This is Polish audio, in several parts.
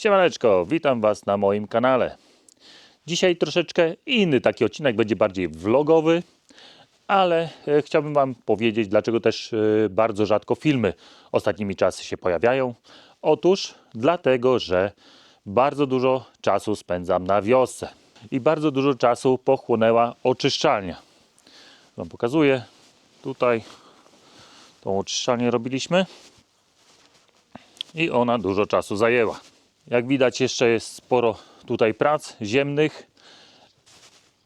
Siemaneczko, witam Was na moim kanale. Dzisiaj troszeczkę inny taki odcinek, będzie bardziej vlogowy, ale e, chciałbym Wam powiedzieć, dlaczego też e, bardzo rzadko filmy ostatnimi czasy się pojawiają. Otóż dlatego, że bardzo dużo czasu spędzam na wiosce i bardzo dużo czasu pochłonęła oczyszczalnia. Wam pokazuję, tutaj tą oczyszczalnię robiliśmy i ona dużo czasu zajęła. Jak widać, jeszcze jest sporo tutaj prac ziemnych.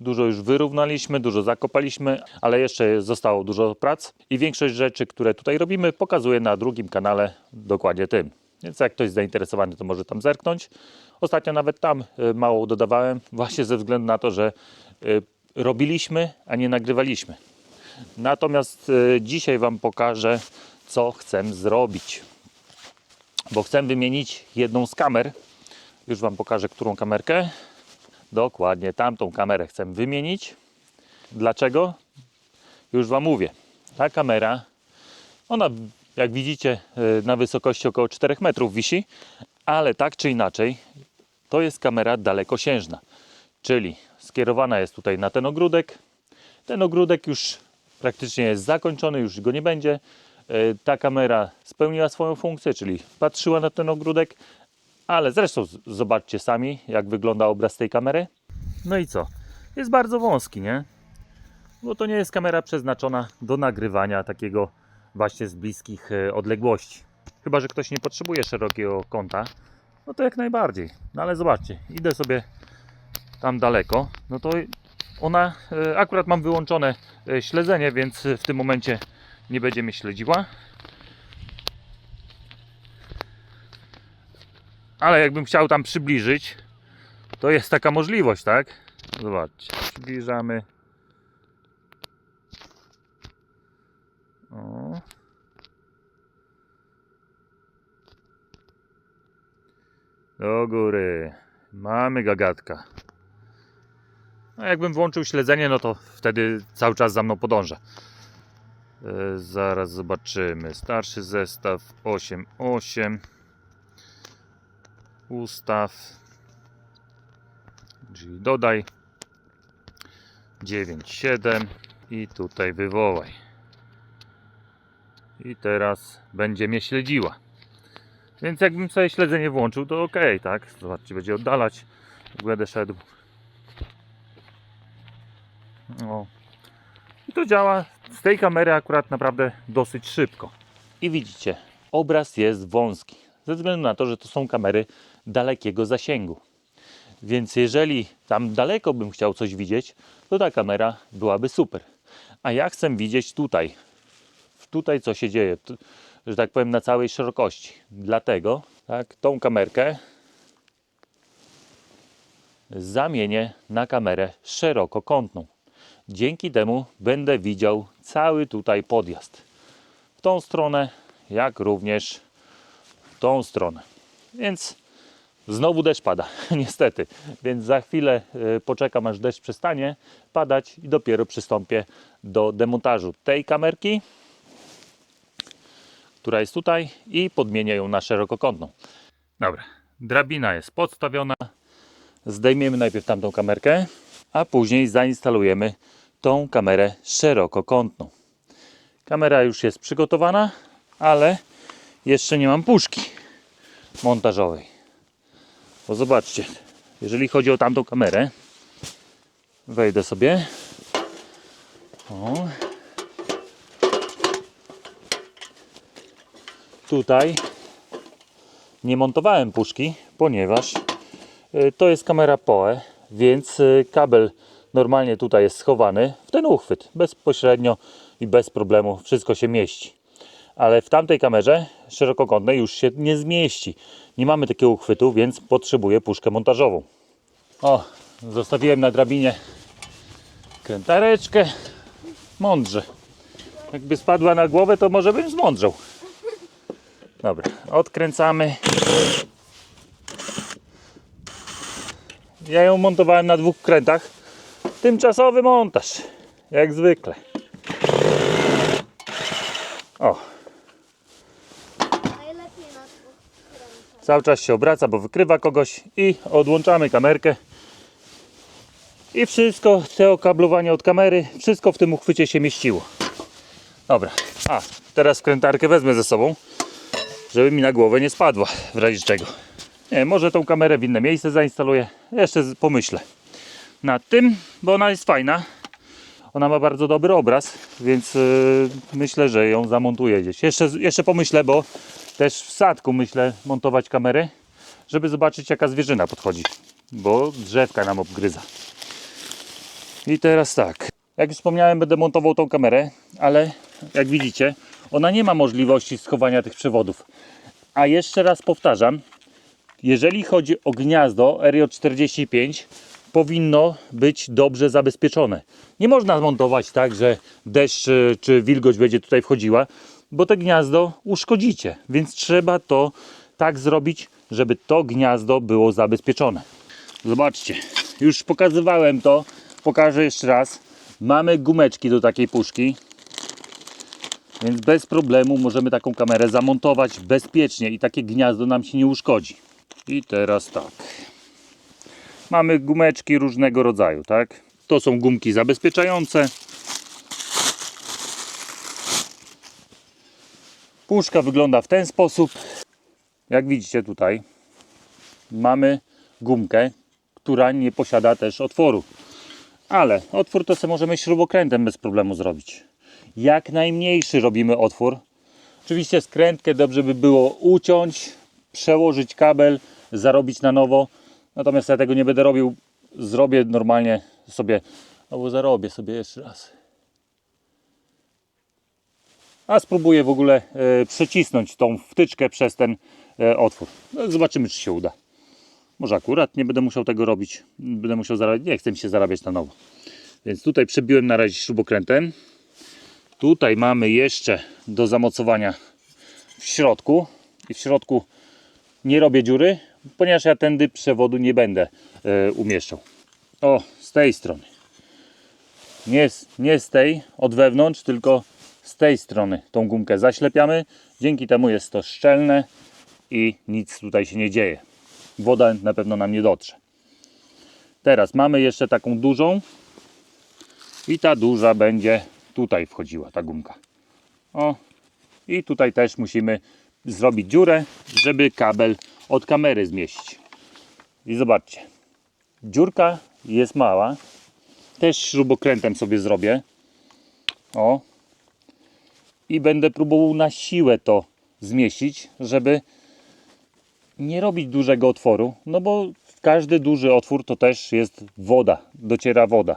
Dużo już wyrównaliśmy, dużo zakopaliśmy, ale jeszcze zostało dużo prac i większość rzeczy, które tutaj robimy, pokazuję na drugim kanale, dokładnie tym. Więc jak ktoś zainteresowany, to może tam zerknąć. Ostatnio nawet tam y, mało dodawałem, właśnie ze względu na to, że y, robiliśmy, a nie nagrywaliśmy. Natomiast y, dzisiaj Wam pokażę, co chcę zrobić bo chcę wymienić jedną z kamer. Już Wam pokażę, którą kamerkę. Dokładnie tamtą kamerę chcę wymienić. Dlaczego? Już Wam mówię. Ta kamera, ona jak widzicie y, na wysokości około 4 metrów wisi, ale tak czy inaczej to jest kamera dalekosiężna. Czyli skierowana jest tutaj na ten ogródek. Ten ogródek już praktycznie jest zakończony, już go nie będzie. E, Ta kamera spełniła swoją funkcję, czyli patrzyła na ten ogródek, ale zresztą zobaczcie sami, jak wygląda obraz tej kamery. No i co? Jest bardzo wąski, nie? Bo to nie jest kamera przeznaczona do nagrywania takiego właśnie z bliskich e, odległości. Chyba, że ktoś nie potrzebuje szerokiego kąta, no to jak najbardziej. No ale zobaczcie, idę sobie tam daleko, no to ona, e, akurat mam wyłączone śledzenie, więc w tym momencie nie będzie mnie śledziła. Ale jakbym chciał tam przybliżyć, to jest taka możliwość, tak? Zobaczcie, przybliżamy. O. Do góry. Mamy gagatka. No jakbym włączył śledzenie, no to wtedy cały czas za mną podąża. E, Zaraz zobaczymy. Starszy zestaw 8.8. Ustaw. Czyli dodaj. 9.7. I tutaj wywołaj. I teraz będzie mnie śledziła. Więc jakbym sobie śledzenie włączył, to ok, tak? Zobaczcie, będzie oddalać. Będę szedł. O, i to działa z tej kamery akurat naprawdę dosyć szybko. I widzicie, obraz jest wąski. Ze względu na to, że to są kamery dalekiego zasięgu. Więc jeżeli tam daleko bym chciał coś widzieć, to ta kamera byłaby super. A ja chcę widzieć tutaj, tutaj co się dzieje, że tak powiem na całej szerokości. Dlatego tak, tą kamerkę zamienię na kamerę szerokokątną. Dzięki temu będę widział cały tutaj podjazd. W tą stronę, jak również w tą stronę. Więc znowu deszcz pada, niestety. Więc za chwilę y, poczekam, aż deszcz przestanie padać i dopiero przystąpię do demontażu tej kamerki, która jest tutaj i podmienię ją na szerokokątną. Dobra, drabina jest podstawiona. Zdejmiemy najpierw tamtą kamerkę, a później zainstalujemy tą kamerę szerokokątną. Kamera już jest przygotowana, ale jeszcze nie mam puszki montażowej. Bo zobaczcie, jeżeli chodzi o tamtą kamerę, wejdę sobie. O. Tutaj nie montowałem puszki, ponieważ y, to jest kamera POE, więc y, kabel normalnie tutaj jest schowany w ten uchwyt, bezpośrednio i bez problemu, wszystko się mieści. Ale w tamtej kamerze szerokokątnej już się nie zmieści. Nie mamy takiego uchwytu, więc potrzebuję puszkę montażową. O, zostawiłem na drabinie krętareczkę. Mądrze. Jakby spadła na głowę, to może bym zmądrzał. Dobra, odkręcamy. Ja ją montowałem na dwóch krętach. Tymczasowy montaż, jak zwykle. O. Cały czas się obraca, bo wykrywa kogoś i odłączamy kamerkę. I wszystko, te okablowanie od kamery, wszystko w tym uchwycie się mieściło. Dobra, a teraz wkrętarkę wezmę ze sobą, żeby mi na głowę nie spadła w razie czego. Nie, może tą kamerę w inne miejsce zainstaluję. Jeszcze pomyślę nad tym, bo ona jest fajna. Ona ma bardzo dobry obraz, więc yy, myślę, że ją zamontuję gdzieś. Jeszcze, jeszcze pomyślę, bo też w sadku myślę montować kamery, żeby zobaczyć jaka zwierzyna podchodzi, bo drzewka nam obgryza. I teraz tak, jak już wspomniałem, będę montował tą kamerę, ale jak widzicie, ona nie ma możliwości schowania tych przewodów. A jeszcze raz powtarzam, jeżeli chodzi o gniazdo RJ45, powinno być dobrze zabezpieczone. Nie można zmontować tak, że deszcz y, czy wilgoć będzie tutaj wchodziła, bo to gniazdo uszkodzicie. Więc trzeba to tak zrobić, żeby to gniazdo było zabezpieczone. Zobaczcie, już pokazywałem to, pokażę jeszcze raz. Mamy gumeczki do takiej puszki, więc bez problemu możemy taką kamerę zamontować bezpiecznie i takie gniazdo nam się nie uszkodzi. I teraz tak. Mamy gumeczki różnego rodzaju, tak? To są gumki zabezpieczające. Puszka wygląda w ten sposób. Jak widzicie tutaj mamy gumkę, która nie posiada też otworu. Ale otwór to sobie możemy śrubokrętem bez problemu zrobić. Jak najmniejszy robimy otwór. Oczywiście skrętkę dobrze by było uciąć, przełożyć kabel, zarobić na nowo. Natomiast ja tego nie będę robił. Zrobię normalnie sobie, albo zarobię sobie jeszcze raz. A spróbuję w ogóle e, przecisnąć tą wtyczkę przez ten e, otwór. No, zobaczymy, czy się uda. Może akurat nie będę musiał tego robić. Będę musiał zarabiać. Nie chcę mi się zarabiać na nowo. Więc tutaj przebiłem na razie śrubokrętem. Tutaj mamy jeszcze do zamocowania w środku. I w środku nie robię dziury, ponieważ ja tędy przewodu nie będę e, umieszczał. O, z tej strony. Nie, nie z tej, od wewnątrz, tylko z tej strony tą gumkę zaślepiamy. Dzięki temu jest to szczelne i nic tutaj się nie dzieje. Woda na pewno nam nie dotrze. Teraz mamy jeszcze taką dużą i ta duża będzie tutaj wchodziła, ta gumka. O, i tutaj też musimy zrobić dziurę, żeby kabel od kamery zmieścić. I zobaczcie, dziurka jest mała. Też śrubokrętem sobie zrobię. O. I będę próbował na siłę to zmieścić, żeby nie robić dużego otworu, no bo każdy duży otwór to też jest woda, dociera woda.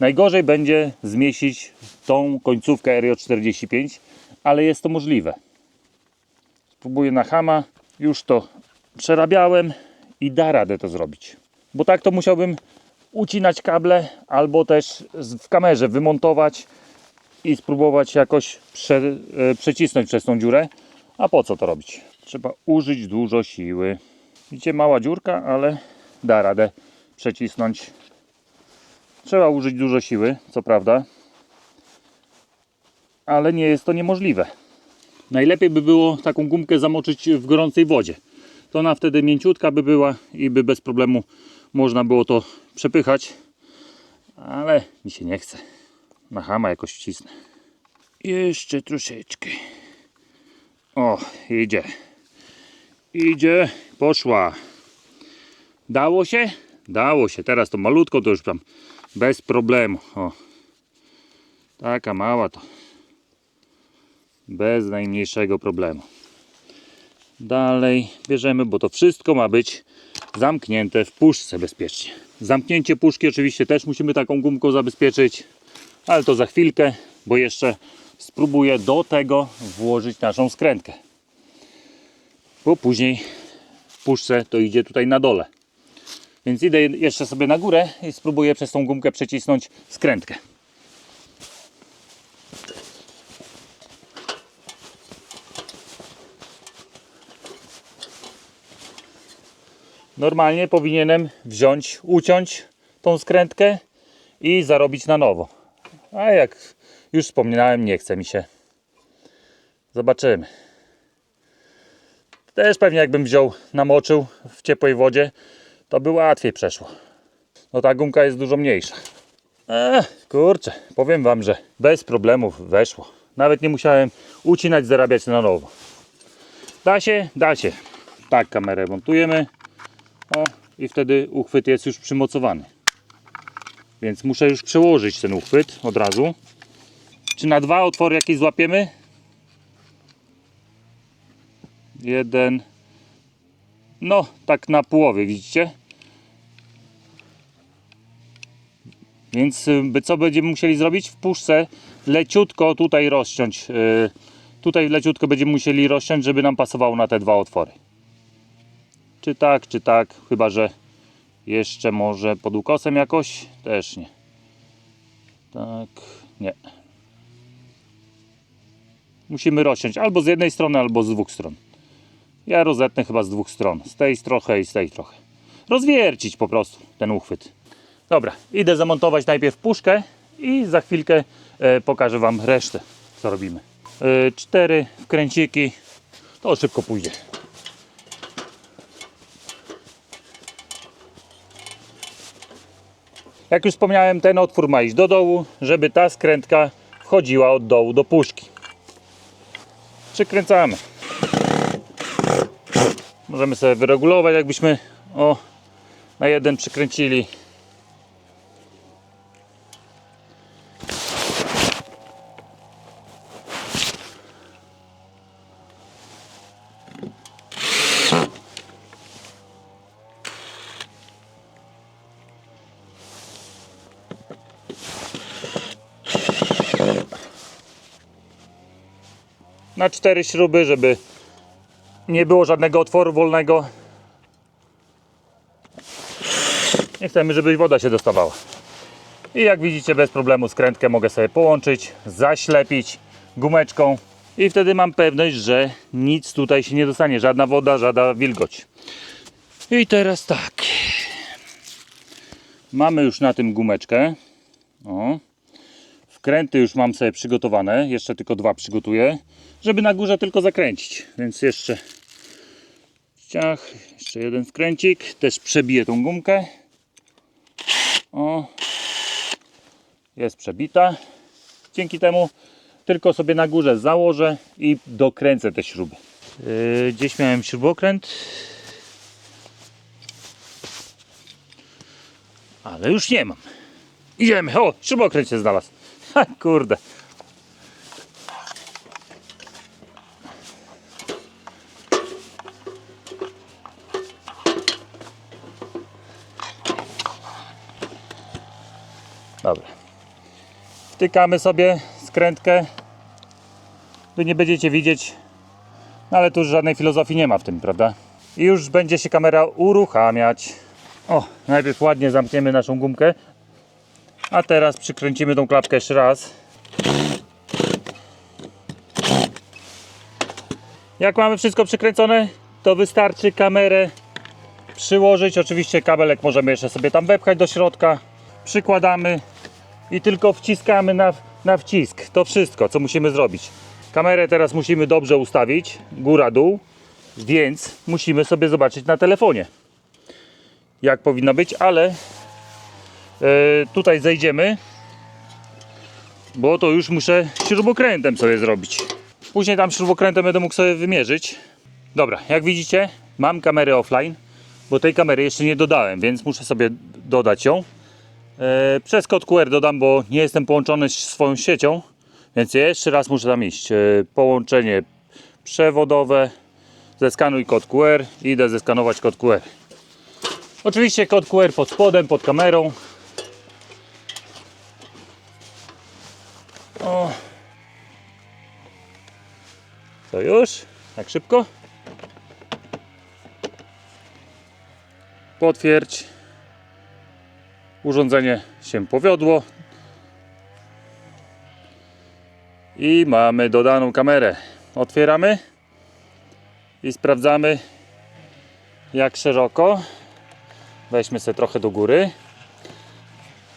Najgorzej będzie zmieścić tą końcówkę RJ45, ale jest to możliwe. Spróbuję na hama, już to przerabiałem i da radę to zrobić. Bo tak to musiałbym ucinać kable albo też w kamerze wymontować i spróbować jakoś prze, e, przecisnąć przez tą dziurę. A po co to robić? Trzeba użyć dużo siły. Widzicie, mała dziurka, ale da radę przecisnąć. Trzeba użyć dużo siły, co prawda, ale nie jest to niemożliwe. Najlepiej by było taką gumkę zamoczyć w gorącej wodzie. To ona wtedy mięciutka by była i by bez problemu można było to przepychać. Ale mi się nie chce. Na hama jakoś wcisnę. Jeszcze troszeczkę. O, idzie. Idzie, poszła. Dało się? Dało się. Teraz to malutko, to już tam bez problemu. O. Taka mała to. Bez najmniejszego problemu. Dalej bierzemy, bo to wszystko ma być zamknięte w puszce bezpiecznie. Zamknięcie puszki oczywiście też musimy taką gumką zabezpieczyć, ale to za chwilkę, bo jeszcze spróbuję do tego włożyć naszą skrętkę. Bo później w puszce to idzie tutaj na dole. Więc idę jeszcze sobie na górę i spróbuję przez tą gumkę przecisnąć skrętkę. Normalnie powinienem wziąć, uciąć tą skrętkę i zarobić na nowo. A jak już wspomniałem, nie chce mi się. Zobaczymy. Też pewnie jakbym wziął, namoczył w ciepłej wodzie, to by łatwiej przeszło. No ta gumka jest dużo mniejsza. Eee, kurczę, powiem wam, że bez problemów weszło. Nawet nie musiałem ucinać, zarabiać na nowo. Da się? Da się. Tak kamerę montujemy. O, i wtedy uchwyt jest już przymocowany. Więc muszę już przełożyć ten uchwyt od razu. Czy na dwa otwory jakieś złapiemy? Jeden. No, tak na połowie, widzicie? Więc y, co będziemy musieli zrobić? W puszce leciutko tutaj rozciąć. y, Tutaj leciutko będziemy musieli rozciąć, żeby nam pasowało na te dwa otwory. Czy tak, czy tak, chyba że jeszcze może pod ukosem jakoś? Też nie. Tak, nie. Musimy rozciąć albo z jednej strony, albo z dwóch stron. Ja rozetnę chyba z dwóch stron. Z tej trochę i z tej trochę. Rozwiercić po prostu ten uchwyt. Dobra, idę zamontować najpierw puszkę i za chwilkę e, pokażę Wam resztę, co robimy. E, cztery wkręciki, to szybko pójdzie. Jak już wspomniałem, ten otwór ma iść do dołu, żeby ta skrętka wchodziła od dołu do puszki. Przykręcamy. Możemy sobie wyregulować, jakbyśmy o, na jeden przykręcili. Na cztery śruby, żeby nie było żadnego otworu wolnego. Nie chcemy, żeby woda się dostawała. I jak widzicie, bez problemu skrętkę mogę sobie połączyć, zaślepić gumeczką i wtedy mam pewność, że nic tutaj się nie dostanie, żadna woda, żadna wilgoć. I teraz tak. Mamy już na tym gumeczkę. O. Wkręty już mam sobie przygotowane, jeszcze tylko dwa przygotuję, żeby na górze tylko zakręcić. Więc jeszcze ciach, jeszcze jeden wkręcik, też przebiję tą gumkę. O, jest przebita. Dzięki temu tylko sobie na górze założę i dokręcę te śruby. Yy, gdzieś miałem śrubokręt. Ale już nie mam. Idziemy. O, śrubokręt się znalazł. Kurde. Dobra. Wtykamy sobie skrętkę. Wy nie będziecie widzieć, no ale tu już żadnej filozofii nie ma w tym, prawda? I już będzie się kamera uruchamiać. O, najpierw ładnie zamkniemy naszą gumkę, a teraz przykręcimy tą klapkę jeszcze raz. Jak mamy wszystko przykręcone, to wystarczy kamerę przyłożyć. Oczywiście kabelek możemy jeszcze sobie tam wepchać do środka. Przykładamy i tylko wciskamy na, na wcisk. To wszystko, co musimy zrobić. Kamerę teraz musimy dobrze ustawić, góra-dół, więc musimy sobie zobaczyć na telefonie, jak powinno być, ale tutaj zejdziemy, bo to już muszę śrubokrętem sobie zrobić. Później tam śrubokrętem będę mógł sobie wymierzyć. Dobra, jak widzicie, mam kamerę offline, bo tej kamery jeszcze nie dodałem, więc muszę sobie dodać ją. E, Przez kod QR dodam, bo nie jestem połączony z swoją siecią, więc jeszcze raz muszę tam iść. E, Połączenie przewodowe, zeskanuj kod QR, idę zeskanować kod QR. Oczywiście kod QR pod spodem, pod kamerą. O. To już? Tak szybko? Potwierdź. Urządzenie się powiodło. I mamy dodaną kamerę. Otwieramy i sprawdzamy jak szeroko. Weźmy sobie trochę do góry.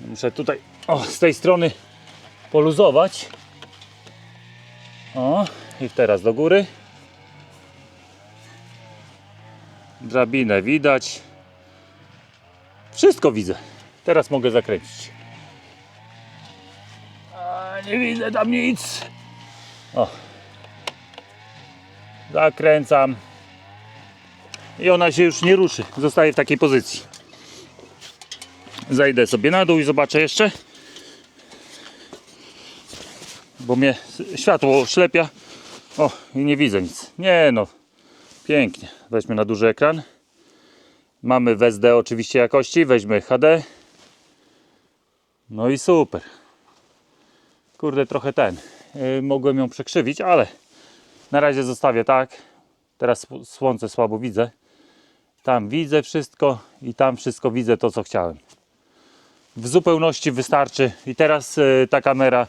Muszę tutaj o, z tej strony poluzować. O, i teraz do góry. Drabinę widać. Wszystko widzę. Teraz mogę zakręcić. A, nie widzę tam nic. O. Zakręcam. I ona się już nie ruszy. Zostaje w takiej pozycji. Zajdę sobie na dół i zobaczę jeszcze. Bo mnie światło oślepia. O, i nie widzę nic. Nie no, pięknie. Weźmy na duży ekran. Mamy w SD oczywiście jakości. Weźmy HD. No i super. Kurde, trochę ten. Yy, mogłem ją przekrzywić, ale na razie zostawię tak. Teraz sł- słońce słabo widzę. Tam widzę wszystko i tam wszystko widzę to, co chciałem. W zupełności wystarczy. I teraz y, ta kamera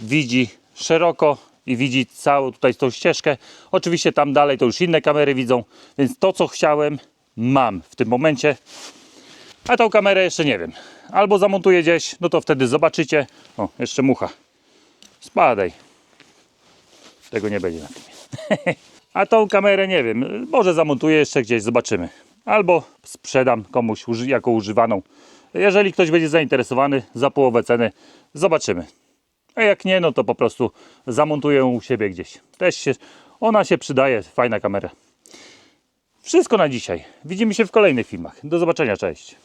widzi szeroko i widzi całą tutaj tą ścieżkę. Oczywiście tam dalej to już inne kamery widzą, więc to, co chciałem, mam w tym momencie. A tą kamerę jeszcze nie wiem. Albo zamontuję gdzieś, no to wtedy zobaczycie. O, jeszcze mucha. Spadaj. Tego nie będzie na tym. A tą kamerę nie wiem. Może zamontuję jeszcze gdzieś, zobaczymy. Albo sprzedam komuś jako używaną. Jeżeli ktoś będzie zainteresowany za połowę ceny, zobaczymy. A jak nie, no to po prostu zamontuję u siebie gdzieś. Też się, ona się przydaje, fajna kamera. Wszystko na dzisiaj. Widzimy się w kolejnych filmach. Do zobaczenia, cześć.